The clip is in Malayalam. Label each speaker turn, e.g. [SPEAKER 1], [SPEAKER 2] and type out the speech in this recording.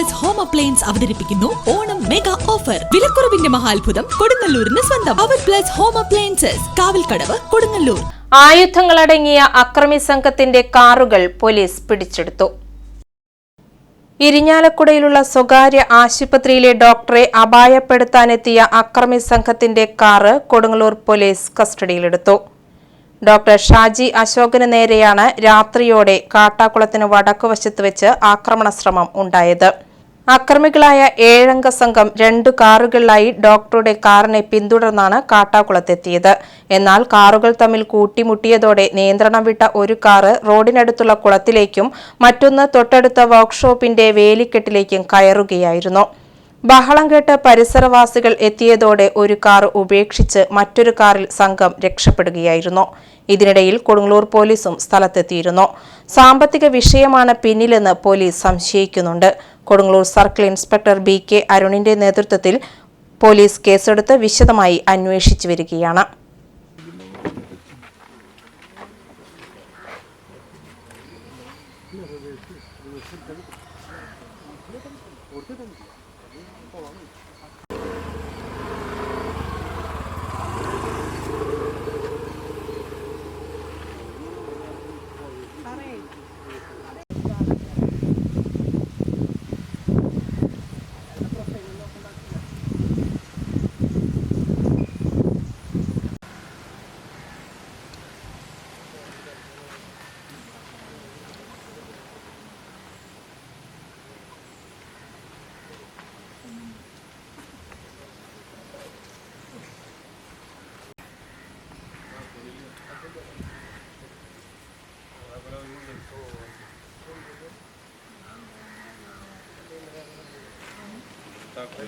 [SPEAKER 1] പ്ലസ് ഹോം അപ്ലയൻസ് അവതരിപ്പിക്കുന്നു ഓണം മെഗാ ഓഫർ വിലക്കുറവിന്റെ മഹാത്ഭുതം കൊടുങ്ങല്ലൂരിന് സ്വന്തം. Our plus home appliances Kavalkadavu Kodungallur.
[SPEAKER 2] ആയുധങ്ങളടങ്ങിയ അക്രമി സംഘത്തിന്റെ കാറുകൾ പോലീസ് പിടിച്ചെടുത്തു. ഇരിഞ്ഞാലക്കുടയിലുള്ള സ്വകാര്യ ആശുപത്രിയിലെ ഡോക്ടറെ അപായപ്പെടുത്താനെത്തിയ അക്രമി സംഘത്തിന്റെ കാറ് കൊടുങ്ങല്ലൂർ പോലീസ് കസ്റ്റഡിയിലെടുത്തു. ഡോക്ടർ ഷാജി അശോകന് നേരെയാണ് രാത്രിയോടെ കാട്ടാക്കുളത്തിന് വടക്കുവശത്ത് വെച്ച് ആക്രമണ ശ്രമം ഉണ്ടായത്. അക്രമികളായ ഏഴംഗ സംഘം രണ്ടു കാറുകളിലായി ഡോക്ടറുടെ കാറിനെ പിന്തുടർന്നാണ് കാട്ടാക്കുളത്തെത്തിയത്. എന്നാൽ കാറുകൾ തമ്മിൽ കൂട്ടിമുട്ടിയതോടെ നിയന്ത്രണം വിട്ട ഒരു കാറ് റോഡിനടുത്തുള്ള കുളത്തിലേക്കും മറ്റൊന്ന് തൊട്ടടുത്ത വർക്ക്ഷോപ്പിന്റെ വേലിക്കെട്ടിലേക്കും കയറുകയായിരുന്നു. ബഹളം കേട്ട് പരിസരവാസികൾ എത്തിയതോടെ ഒരു കാർ ഉപേക്ഷിച്ച് മറ്റൊരു കാറിൽ സംഘം രക്ഷപ്പെടുകയായിരുന്നു. ഇതിനിടയിൽ കൊടുങ്ങല്ലൂർ പോലീസും സ്ഥലത്തെത്തിയിരുന്നു. സാമ്പത്തിക വിഷയമാണ് പിന്നിലെന്ന് police സംശയിക്കുന്നുണ്ട്. Kodungallur circle inspector B K അരുണിന്റെ നേതൃത്വത്തിൽ പോലീസ് കേസെടുത്ത് വിശദമായി അന്വേഷിച്ചു വരികയാണ്. ഇതാക്കി